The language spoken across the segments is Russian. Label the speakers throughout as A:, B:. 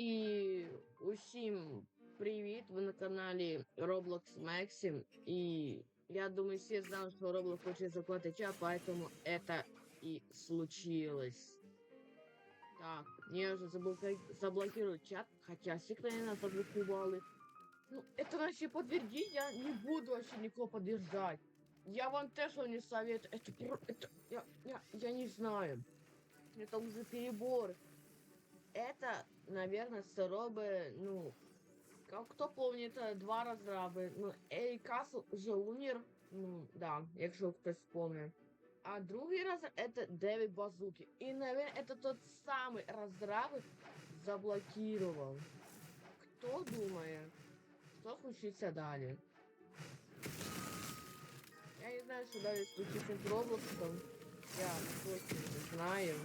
A: І усім привіт! Ви на каналі Roblox Maxim. І я думаю, все знают, что Roblox хочет заплатить чат, поэтому это и случилось. Так, мне уже заблоки... заблокируют чат, хотя всех, наверное, заблокировали. Ну, это вообще подтвердить, я не буду вообще никого подтверждать. Я вам тоже не советую. Это, про- это я, я, я не знаю. Это уже перебор. Это, наверное, сороби, ну, ка- кто помнит, э, два розраби. Ну, Ей Касл вже умер. Ну, да, якщо хтось вспомнив. А другий раз это Дэвид Базуки. И, наверное, это тот самый разрабы заблокировал. Кто думает, что случится далее? Я не знаю, что далее случится с Роблоксом. Я точно не знаю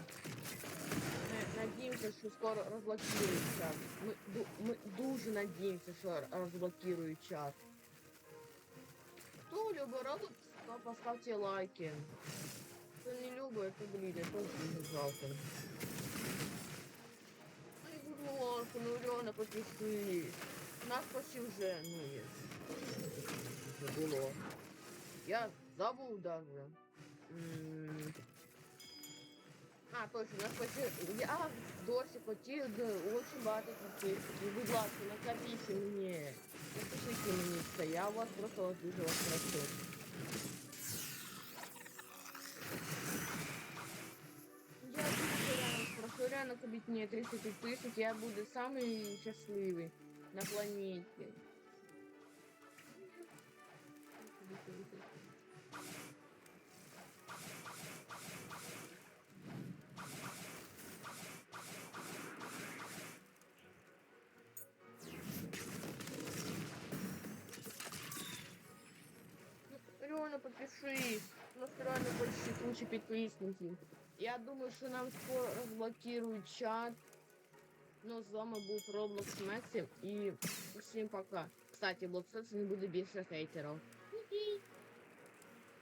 A: Ми надіємося, що скоро розблокують чат. Ми, ду- ми дуже надіємося, що розблокують чат. Хто любить Roblox, то поставте лайки. Хто не любить, то блін, то дуже жалко. Ай, будь ласка, ну реально подпишись. Нас почти вже, ну є. Вже було. Я забув даже. М, а, точно, нас почти... Я досі хотів дуже багато підписників. Будь ласка, накопіть мені. Напишіть мені це. Я вас просто вас дуже вас прошу. Я дуже реально прошу, реально накопіть мені 300 підписників, я буду самий щасливий на планеті. Ну, реально попиши. У нас больше тучи підписників. Я думаю, что нам скоро розблокирують чат. но з вами був Roblox Maxim і всім пока. Кстати, Блоксекс не буде більше хейтерів.